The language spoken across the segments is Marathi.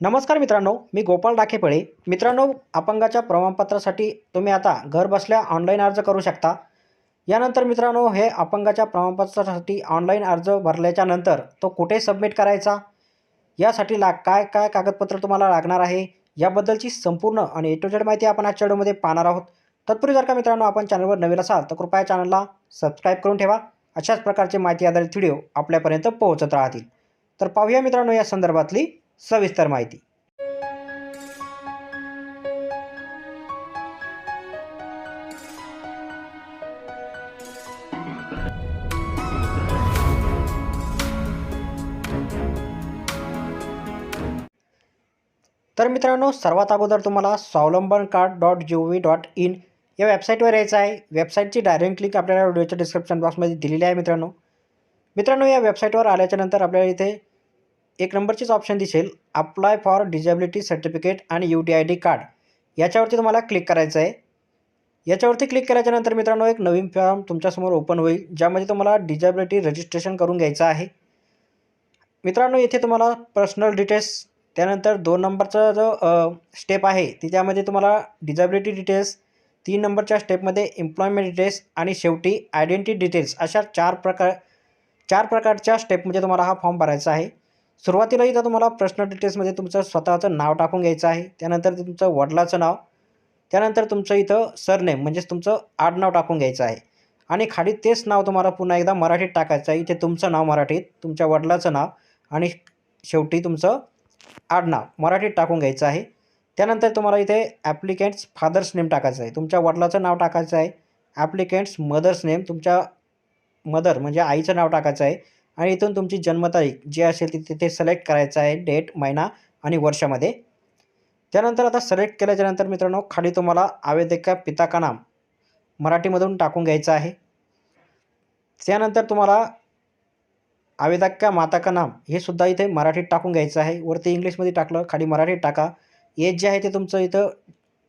नमस्कार मित्रांनो मी गोपाळ डाखेपळे. मित्रांनो अपंगाच्या प्रमाणपत्रासाठी तुम्ही आता घर बसल्या ऑनलाईन अर्ज करू शकता. यानंतर मित्रांनो हे अपंगाच्या प्रमाणपत्रासाठी ऑनलाईन अर्ज भरल्याच्या नंतर तो कुठे सबमिट करायचा? यासाठी ला काय काय कागदपत्र तुम्हाला लागणार आहे? याबद्दलची संपूर्ण आणि ए टू झेड माहिती आपण आजच्या व्हिडिओमध्ये पाहणार आहोत. तत्पूर्वी जर का मित्रांनो आपण चॅनलवर नवीन असाल तर कृपया चॅनलला सबस्क्राईब करून ठेवा. अशाच प्रकारचे माहिती आधारित व्हिडिओ आपल्यापर्यंत पोहोचत राहतील. तर पाहूया मित्रांनो या संदर्भातली सविस्तर माहिती. तर मित्रांनो सर्वात अगोदर तुम्हाला Swavlamban card dot G O V dot in या वेबसाईटवर यायचं आहे. वेबसाईटची डायरेक्ट लिंक आपल्याला व्हिडिओच्या डिस्क्रिप्शन बॉक्समध्ये दिलेली आहे मित्रांनो. मित्रांनो या वेबसाईटवर आल्याच्यानंतर आपल्याला इथे एक नंबरचीच ऑप्शन दिसेल. अप्लाय फॉर डिजेबिलिटी सर्टिफिकेट आणि U T I D card याच्यावरती तुम्हाला क्लिक करायचं आहे याच्यावरती क्लिक केल्याच्यानंतर मित्रांनो एक नवीन फॉर्म तुमच्यासमोर ओपन होईल ज्यामध्ये तुम्हाला डिजेबिलिटी रजिस्ट्रेशन करून घ्यायचं आहे. मित्रांनो इथे तुम्हाला पर्सनल डिटेल्स त्यानंतर दोन नंबरचा जो स्टेप आहे तिच्यामध्ये तुम्हाला डिझॅबिलिटी डिटेल्स तीन नंबरच्या स्टेपमध्ये एम्प्लॉयमेंट डिटेल्स आणि शेवटी आयडेंटिटी डिटेल्स अशा चार प्रकार चार प्रकारच्या स्टेपमध्ये तुम्हाला हा फॉर्म भरायचा आहे. सुरुवातीला इथं तुम्हाला पर्सनल डिटेल्समध्ये तुमचं स्वतःचं नाव टाकून घ्यायचं आहे त्यानंतर तुमचं वडिलाचं नाव त्यानंतर तुमचं इथं सरनेम म्हणजेच तुमचं आडनाव टाकून घ्यायचं आहे. आणि खाली तेच नाव तुम्हाला पुन्हा एकदा मराठीत टाकायचं आहे. इथे तुमचं नाव मराठीत तुमच्या वडिलाचं नाव आणि शेवटी तुमचं आडनाव मराठीत टाकून घ्यायचं आहे. त्यानंतर तुम्हाला इथे ॲप्लिकेंट्स फादर्स नेम टाकायचं आहे. तुमच्या वडिलाचं नाव टाकायचं आहे. ॲप्लिकेंट्स मदर्स नेम तुमच्या मदर म्हणजे आईचं नाव टाकायचं आहे. आणि इथून तुमची जन्मतारीख जी असेल ती तिथे सिलेक्ट करायचं आहे डेट महिना आणि वर्षामध्ये. त्यानंतर आता सिलेक्ट केल्याच्यानंतर मित्रांनो खाली तुम्हाला आवेदका पिता का नाम मराठीमधून टाकून घ्यायचं आहे. त्यानंतर तुम्हाला आवेदका माता का नाम हे सुद्धा इथे मराठीत टाकून घ्यायचं आहे. वरती इंग्लिशमध्ये टाकलं खाली मराठीत टाका. एज जे आहे ते तुमचं इथं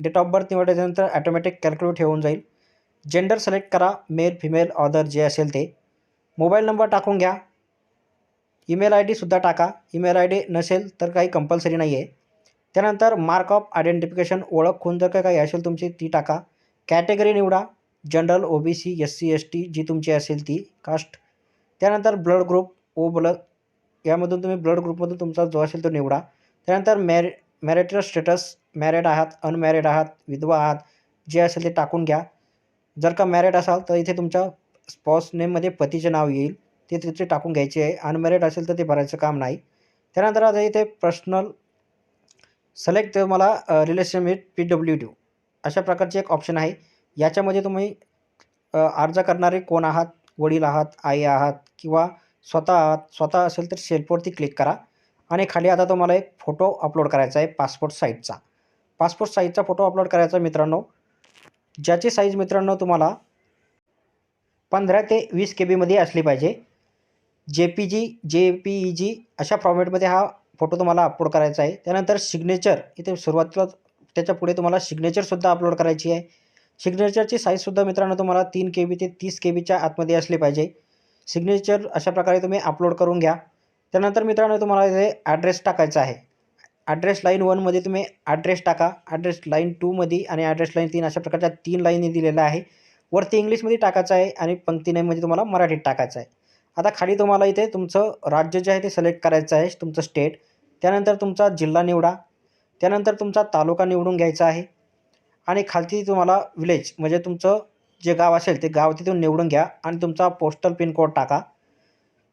डेट ऑफ बर्थ निवडल्याच्यानंतर ॲटोमॅटिक कॅल्क्युलेट होऊन जाईल. जेंडर सिलेक्ट करा मेल फिमेल ऑदर जे असेल ते. मोबाईल नंबर टाकून घ्या. ईमेल आय डीसुद्धा टाका. ईमेल आय डी नसेल तर काही कंपल्सरी नाही आहे त्यानंतर मार्क ऑफ आयडेंटिफिकेशन ओळख खून जर का काही असेल तुमची ती टाका. कॅटेगरी निवडा. General O B C S C S T जी तुमची असेल ती कास्ट त्यानंतर ब्लड ग्रुप ओ ब्लड यामधून तुम्ही ब्लड ग्रुपमधून तुमचा जो असेल तो निवडा. त्यानंतर मॅरि मॅरिटल स्टेटस मॅरिड आहात अनमॅरिड आहात विधवा आहात जे असेल ते टाकून घ्या. जर का मॅरिड असाल तर इथे तुमचा स्पॉस नेममध्ये पतीचे नाव येईल. ते तिथे टाकून घ्यायचे आहे. अनमॅरिड असेल तर ते भरायचं काम नाही. त्यानंतर आता इथे पर्सनल सिलेक्ट तुम्हाला relation with P W D अशा प्रकारचे एक ऑप्शन आहे. याच्यामध्ये तुम्ही अर्ज करणारे कोण आहात? वडील आहात? आई आहात? किंवा स्वतः आहात? स्वतः असेल तर सेल्फवरती क्लिक करा. आणि खाली आता तुम्हाला एक फोटो अपलोड करायचा आहे पासपोर्ट साईजचा पासपोर्ट साईजचा फोटो अपलोड करायचा मित्रांनो. ज्याची साईज मित्रांनो तुम्हाला पंधरा ते वीस के बीमध्ये असली पाहिजे. J P G J P E जी अशा फॉर्मॅटमध्ये हा फोटो तुम्हाला अपलोड करायचा आहे. त्यानंतर सिग्नेचर इथे सुरुवातीला त्याच्या पुढे तुम्हाला सिग्नेचरसुद्धा अपलोड करायची आहे. सिग्नेचरची साईजसुद्धा मित्रांनो तुम्हाला तीन के बी ते तीस के बीच्या आतमध्ये असली पाहिजे. सिग्नेचर अशा प्रकारे तुम्ही अपलोड करून घ्या. त्यानंतर मित्रांनो तुम्हाला इथे ॲड्रेस टाकायचा आहे. ॲड्रेस लाईन वनमध्ये तुम्ही ॲड्रेस टाका. ॲड्रेस लाईन टूमध्ये आणि ॲड्रेस लाईन तीन अशा प्रकारच्या तीन लाईनी दिलेल्या आहे. वरती इंग्लिशमध्ये टाकायचं आहे आणि पंक्ती नाईनमध्ये तुम्हाला मराठीत टाकायचं आहे. आता खाली तुम्हाला इथे तुमचं राज्य जे आहे ते सिलेक्ट करायचं आहे तुमचं स्टेट त्यानंतर तुमचा जिल्हा निवडा. त्यानंतर तुमचा तालुका निवडून घ्यायचा आहे. आणि खालती तुम्हाला विलेज म्हणजे तुमचं जे गाव असेल ते गाव तिथून निवडून घ्या आणि तुमचा पोस्टल पिनकोड टाका.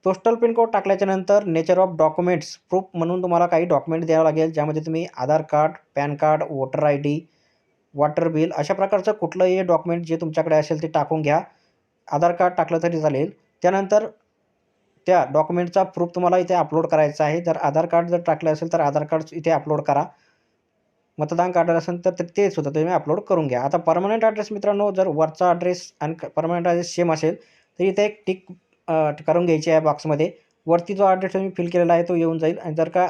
पोस्टल पिनकोड टाकल्याच्यानंतर नेचर ऑफ डॉक्युमेंट्स प्रूफ म्हणून तुम्हाला काही डॉक्युमेंट द्यावं लागेल ज्यामध्ये तुम्ही Aadhaar card PAN card voter I D water bill अशा प्रकारचं कुठलंही डॉक्युमेंट जे तुमच्याकडे असेल ते टाकून घ्या. आधार कार्ड टाकलं तरी चालेल. त्यानंतर त्या डॉक्युमेंटचा प्रूफ तुम्हाला इथे अपलोड करायचा आहे. जर आधार कार्ड जर टाकलं असेल तर आधार कार्ड इथे अपलोड करा. मतदान कार्ड असेल तर ते सुद्धा तुम्ही अपलोड करून घ्या. आता परमनंट ॲड्रेस मित्रांनो जर वरचा ॲड्रेस आणि परमनंट ॲड्रेस सेम असेल तर इथे एक टिक करून घ्यायची आहे बॉक्समध्ये वरती जो ॲड्रेस तुम्ही फिल केलेला आहे तो येऊन जाईल. आणि जर का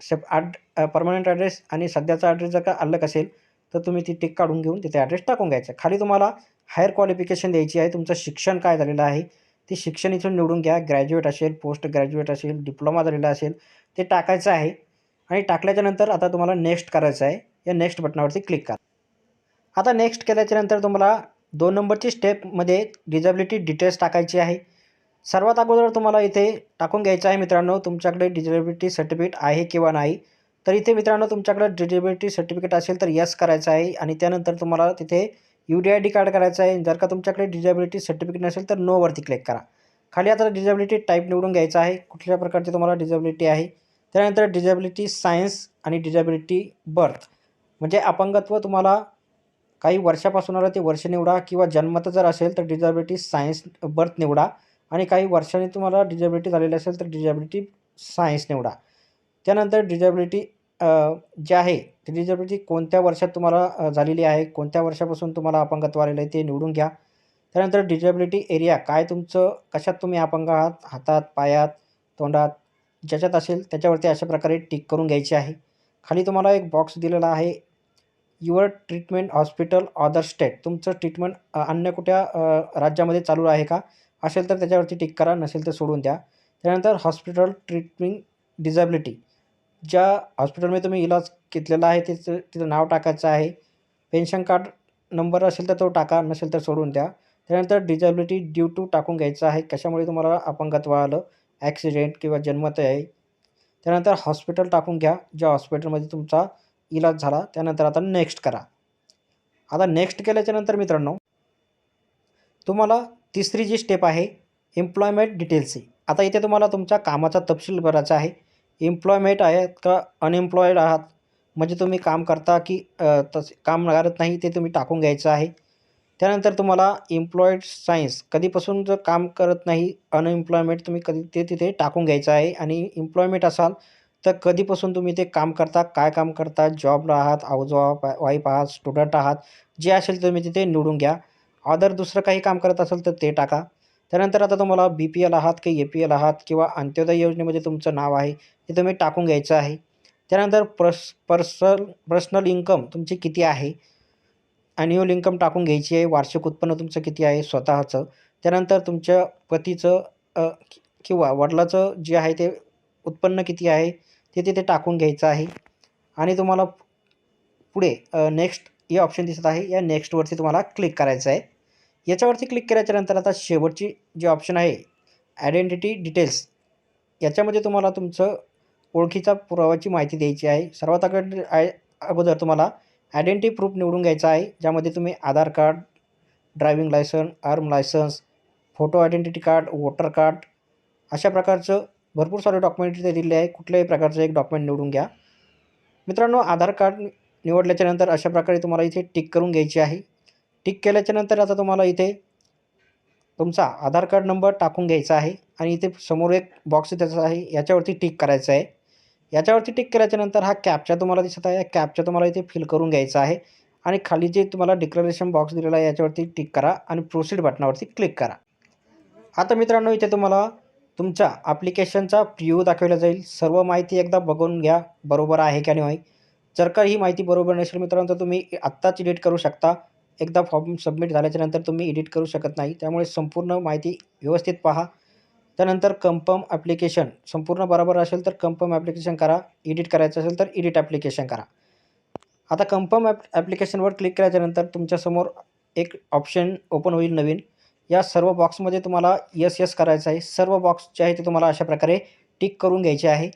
सेप ॲड परमनंट ॲड्रेस आणि सध्याचा ॲड्रेस जर का अलग असेल तर तुम्ही ती टिक काढून घेऊन तिथे ॲड्रेस टाकून घ्यायचा. खाली तुम्हाला हायर क्वालिफिकेशन द्यायची आहे. तुमचं शिक्षण काय झालेलं आहे? ते शिक्षण इथून निवडून घ्या. ग्रॅज्युएट असेल पोस्ट ग्रॅज्युएट असेल डिप्लोमा झालेला असेल ते टाकायचं आहे. आणि टाकल्याच्यानंतर आता तुम्हाला नेक्स्ट करायचं आहे. या नेक्स्ट बटनावरती क्लिक करा. आता नेक्स्ट केल्याच्यानंतर तुम्हाला दोन नंबरची स्टेपमध्ये डिजेबिलिटी डिटेल्स टाकायची आहे. सर्वात अगोदर तुम्हाला इथे टाकून घ्यायचं आहे मित्रांनो तुमच्याकडे डिजेबिलिटी सर्टिफिकेट आहे किंवा नाही. तर इथे मित्रांनो तुमच्याकडे डिजेबिलिटी सर्टिफिकेट असेल तर यस करायचं आहे. आणि त्यानंतर तुम्हाला तिथे U D I D card करायचं आहे. जर का तुमच्याकडे डिजेबिलिटी सर्टिफिकेट नसेल तर नोवरती क्लिक करा. खाली आता डिजेबिलिटी टाईप निवडून घ्यायचा आहे. कुठल्या प्रकारची तुम्हाला डिझेबिलिटी आहे? त्यानंतर डिजेबिलिटी सायन्स आणि डिजेबिलिटी बर्थ म्हणजे अपंगत्व तुम्हाला काही वर्षापासून आलं ते वर्ष निवडा किंवा जन्मत जर असेल तर डिझेबिलिटी सायन्स बर्थ निवडा. आणि काही वर्षांनी तुम्हाला डिजेबिलिटी झालेली असेल तर डिजेबिलिटी सायन्स निवडा. त्यानंतर डिजेबिलिटी जे आहे ती डिझेबिलिटी म्हणजे कोणत्या वर्षात तुम्हाला झालेली आहे कोणत्या वर्षापासून तुम्हाला अपंगत्व आलेलं आहे ते निवडून घ्या. त्यानंतर डिजेबिलिटी एरिया काय तुमचं कशात तुम्ही अपंग आहात हातात पायात तोंडात ज्याच्यात असेल त्याच्यावरती अशा प्रकारे टिक करून घ्यायची आहे. खाली तुम्हाला एक बॉक्स दिलेला आहे your treatment hospital other state तुमचं ट्रीटमेंट अन्य कुठ्या राज्यामध्ये चालू आहे का? असेल तर त्याच्यावरती टिक करा नसेल तर सोडून द्या. त्यानंतर हॉस्पिटल ट्रीटमेंट डिझॅबिलिटी ज्या हॉस्पिटलमध्ये तुम्ही इलाज घेतलेला आहे तिचं तिथं नाव टाकायचं आहे. पेन्शन कार्ड नंबर असेल तर तो टाका नसेल तर सोडून द्या. त्यानंतर डिझॅबिलिटी ड्यू टू टाकून घ्यायचं आहे. कशामुळे तुम्हाला अपंगत्व आलं? ॲक्सिडेंट किंवा जन्मत आहे. त्यानंतर हॉस्पिटल टाकून घ्या. ज्या हॉस्पिटलमध्ये तुमचा इलाज झाला त्यानंतर आता नेक्स्ट करा. आता नेक्स्ट केल्याच्यानंतर मित्रांनो तुम्हाला तिसरी जी स्टेप आहे एम्प्लॉयमेंट डिटेल्सची आता इथे तुम्हाला तुमच्या कामाचा तपशील भरायचा आहे. एम्प्लॉयमेंट आहेत का अनएम्प्लॉईड आहात? म्हणजे तुम्ही काम करता की तसे काम करत नाही ते तुम्ही टाकून घ्यायचं आहे. त्यानंतर तुम्हाला एम्प्लॉईड सायन्स कधीपासून जर काम करत नाही अनएम्प्लॉयमेंट तुम्ही कधी ते तिथे टाकून घ्यायचं आहे. आणि एम्प्लॉयमेंट असाल तर कधीपासून तुम्ही ते काम करता काय काम करता जॉबला आहात हाऊस वाईफ आहात स्टुडंट आहात जे असेल तुम्ही तिथे निवडून घ्या. अदर दुसरं काही काम करत असेल तर ते टाका. त्यानंतर आता तुम्हाला बी पी एल आहात की ए पी एल आहात किंवा अंत्योदय योजनेमध्ये तुमचं नाव आहे ते तुम्ही टाकून घ्यायचं आहे. त्यानंतर पर्स पर्सनल पर्सनल इन्कम तुमची किती आहे? ॲन्युअल इन्कम टाकून घ्यायची आहे वार्षिक उत्पन्न तुमचं किती आहे स्वतःचं. त्यानंतर तुमच्या पतीचं किंवा वडिलाचं जे आहे ते उत्पन्न किती आहे ते तिथे टाकून घ्यायचं आहे. आणि तुम्हाला पुढे नेक्स्ट हे ऑप्शन दिसत आहे या नेक्स्टवरती तुम्हाला क्लिक करायचं आहे. याच्यावरती क्लिक केल्याच्यानंतर आता शेवटची जी ऑप्शन आहे आयडेंटिटी डिटेल्स याच्यामध्ये तुम्हाला तुमचं ओळखीचा पुरावाची माहिती द्यायची आहे. सर्वात अगोदर आय अगोदर तुम्हाला आयडेंटिटी प्रूफ निवडून घ्यायचा आहे ज्यामध्ये तुम्ही Aadhaar card driving licence arm licence photo identity card voter card अशा प्रकारचं भरपूर सारे डॉक्युमेंट इथे दिले आहे. कुठल्याही प्रकारचं एक डॉक्युमेंट निवडून घ्या. मित्रांनो आधार कार्ड निवडल्याच्यानंतर अशा प्रकारे तुम्हाला इथे टिक करून घ्यायची आहे. टिक केल्याच्यानंतर आता तुम्हाला इथे तुमचा आधार कार्ड नंबर टाकून घ्यायचा आहे आणि इथे समोर एक बॉक्स त्याचा आहे याच्यावरती टिक करायचं आहे. याच्यावरती टिक केल्याच्यानंतर हा कॅपचा तुम्हाला दिसत आहे. कॅपचा तुम्हाला इथे फिल करून घ्यायचा आहे आणि खाली जे तुम्हाला डिक्लरेशन बॉक्स दिलेला आहे याच्यावरती टिक करा आणि प्रोसीड बटनावरती क्लिक करा. आता मित्रांनो इथे तुम्हाला तुमच्या ॲप्लिकेशनचा प्रिव्ह्यू दाखवला जाईल. सर्व माहिती एकदा बघून घ्या बरोबर आहे का नाही? जर का ही माहिती बरोबर नसेल मित्रांनो तर तुम्ही आत्ताच डिलीट करू शकता. एकदा फॉर्म सबमिट झाल्याच्यानंतर तुम्ही एडिट करू शकत नाही. त्यामुळे संपूर्ण माहिती व्यवस्थित पहा. त्यानंतर कन्फर्म ॲप्लिकेशन. संपूर्ण बरोबर असेल तर कन्फर्म ॲप्लिकेशन करा. एडिट करायचं असेल तर एडिट ॲप्लिकेशन करा. आता कन्फर्म ॲप ॲप्लिकेशनवर क्लिक केल्याच्यानंतर तुमच्यासमोर एक ऑप्शन ओपन होईल नवीन. या सर्व बॉक्समध्ये तुम्हाला यस यस करायचं आहे. सर्व बॉक्स जे आहे ते तुम्हाला अशा प्रकारे टिक करून घ्यायचे आहे.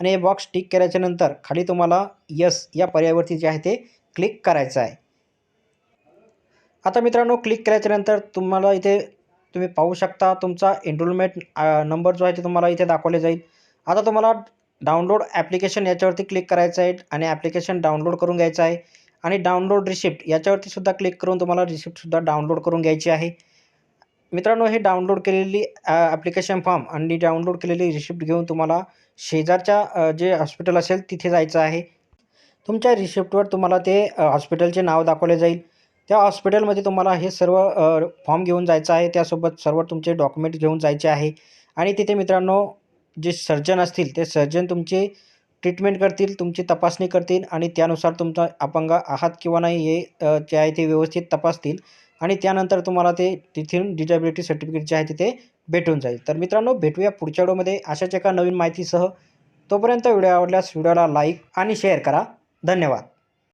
आणि हे बॉक्स टिक केल्याच्यानंतर खाली तुम्हाला यस या पर्यायावरती जे आहे ते क्लिक करायचं आहे. आता मित्रांनो क्लिक केल्याच्यानंतर तुम्हाला इथे तुम्ही पाहू शकता तुमचा एनरोलमेंट नंबर जो आहे ते तुम्हाला इथे दाखवले जाईल. आता तुम्हाला डाउनलोड ॲप्लिकेशन याच्यावरती क्लिक करायचं आहे आणि ॲप्लिकेशन डाउनलोड करून घ्यायचं आहे. आणि डाउनलोड रिसिप्ट याच्यावरती सुद्धा क्लिक करून तुम्हाला रिसिप्टसुद्धा डाउनलोड करून घ्यायची आहे. मित्रांनो हे डाउनलोड केलेली ॲप्लिकेशन फॉर्म आणि डाउनलोड केलेली रिसिप्ट घेऊन तुम्हाला शेजारच्या जे हॉस्पिटल असेल तिथे जायचं आहे. तुमच्या रिसिप्टवर तुम्हाला ते हॉस्पिटलचे नाव दाखवले जाईल. त्या हॉस्पिटलमध्ये तुम्हाला हे सर्व फॉर्म घेऊन जायचं आहे. त्यासोबत सर्व तुमचे डॉक्युमेंट घेऊन जायचे आहे. आणि तिथे मित्रांनो जे सर्जन असतील ते सर्जन तुमचे ट्रीटमेंट करतील तुमची तपासणी करतील आणि त्यानुसार तुमचा अपंग आहात किंवा नाही हे जे आहे ते व्यवस्थित तपासतील आणि त्यानंतर तुम्हाला ते तिथून डिजेबिलिटी सर्टिफिकेट जे आहे तिथे भेटून जाईल. तर मित्रांनो भेटूया पुढच्या व्हिडिओमध्ये. अशाच एका नवीन माहितीसह तोपर्यंत व्हिडिओ आवडल्यास व्हिडिओला लाईक आणि शेअर करा. धन्यवाद.